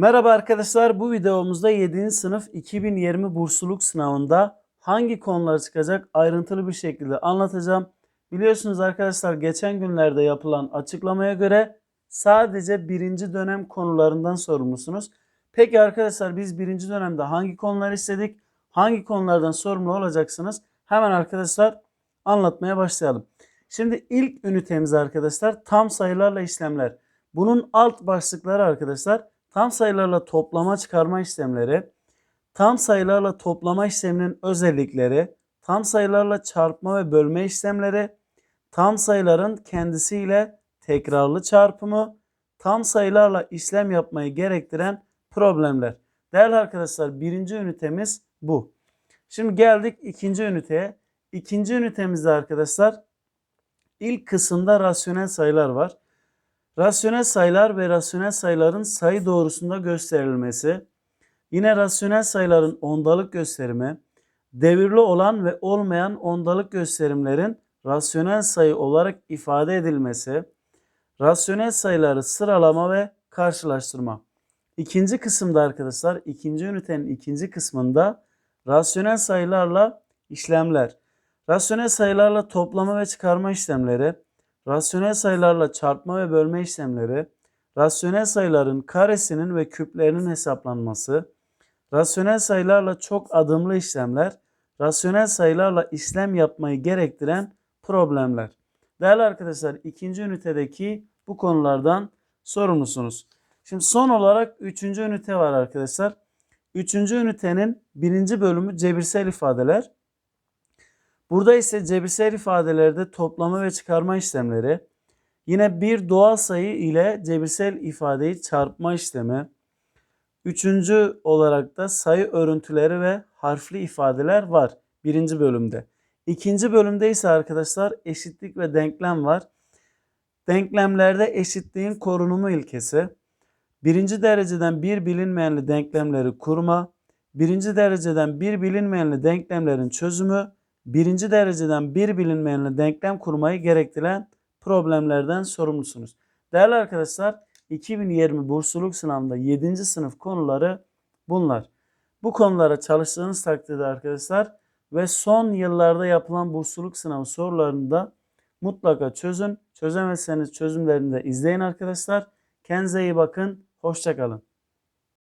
Merhaba arkadaşlar bu videomuzda 7. sınıf 2020 bursluluk sınavında hangi konular çıkacak ayrıntılı bir şekilde anlatacağım. Biliyorsunuz arkadaşlar geçen günlerde yapılan açıklamaya göre sadece birinci dönem konularından sorumlusunuz. Peki arkadaşlar biz birinci dönemde hangi konular istedik? Hangi konulardan sorumlu olacaksınız? Hemen arkadaşlar anlatmaya başlayalım. Şimdi ilk ünitemiz arkadaşlar tam sayılarla işlemler. Bunun alt başlıkları arkadaşlar tam sayılarla toplama çıkarma işlemleri, tam sayılarla toplama işleminin özellikleri, tam sayılarla çarpma ve bölme işlemleri, tam sayıların kendisiyle tekrarlı çarpımı, tam sayılarla işlem yapmayı gerektiren problemler. Değerli arkadaşlar birinci ünitemiz bu. Şimdi geldik ikinci üniteye. İkinci ünitemizde arkadaşlar ilk kısımda rasyonel sayılar var. Rasyonel sayılar ve rasyonel sayıların sayı doğrusunda gösterilmesi, yine rasyonel sayıların ondalık gösterimi, devirli olan ve olmayan ondalık gösterimlerin rasyonel sayı olarak ifade edilmesi, rasyonel sayıları sıralama ve karşılaştırma. İkinci kısımda arkadaşlar, ikinci ünitenin ikinci kısmında rasyonel sayılarla işlemler, rasyonel sayılarla toplama ve çıkarma işlemleri, rasyonel sayılarla çarpma ve bölme işlemleri, rasyonel sayıların karesinin ve küplerinin hesaplanması, rasyonel sayılarla çok adımlı işlemler, rasyonel sayılarla işlem yapmayı gerektiren problemler. Değerli arkadaşlar ikinci ünitedeki bu konulardan sorumlusunuz. Şimdi son olarak üçüncü ünite var arkadaşlar. Üçüncü ünitenin birinci bölümü cebirsel ifadeler. Burada ise cebirsel ifadelerde toplama ve çıkarma işlemleri, yine bir doğal sayı ile cebirsel ifadeyi çarpma işlemi, üçüncü olarak da sayı örüntüleri ve harfli ifadeler var birinci bölümde. İkinci bölümde ise arkadaşlar eşitlik ve denklem var. Denklemlerde eşitliğin korunumu ilkesi, birinci dereceden bir bilinmeyenli denklemleri kurma, birinci dereceden bir bilinmeyenli denklemlerin çözümü, birinci dereceden bir bilinmeyenle denklem kurmayı gerektiren problemlerden sorumlusunuz. Değerli arkadaşlar 2020 bursluluk sınavında 7. sınıf konuları bunlar. Bu konulara çalıştığınız takdirde arkadaşlar ve son yıllarda yapılan bursluluk sınavı sorularını da mutlaka çözün. Çözemezseniz çözümlerini de izleyin arkadaşlar. Kendinize iyi bakın. Hoşçakalın.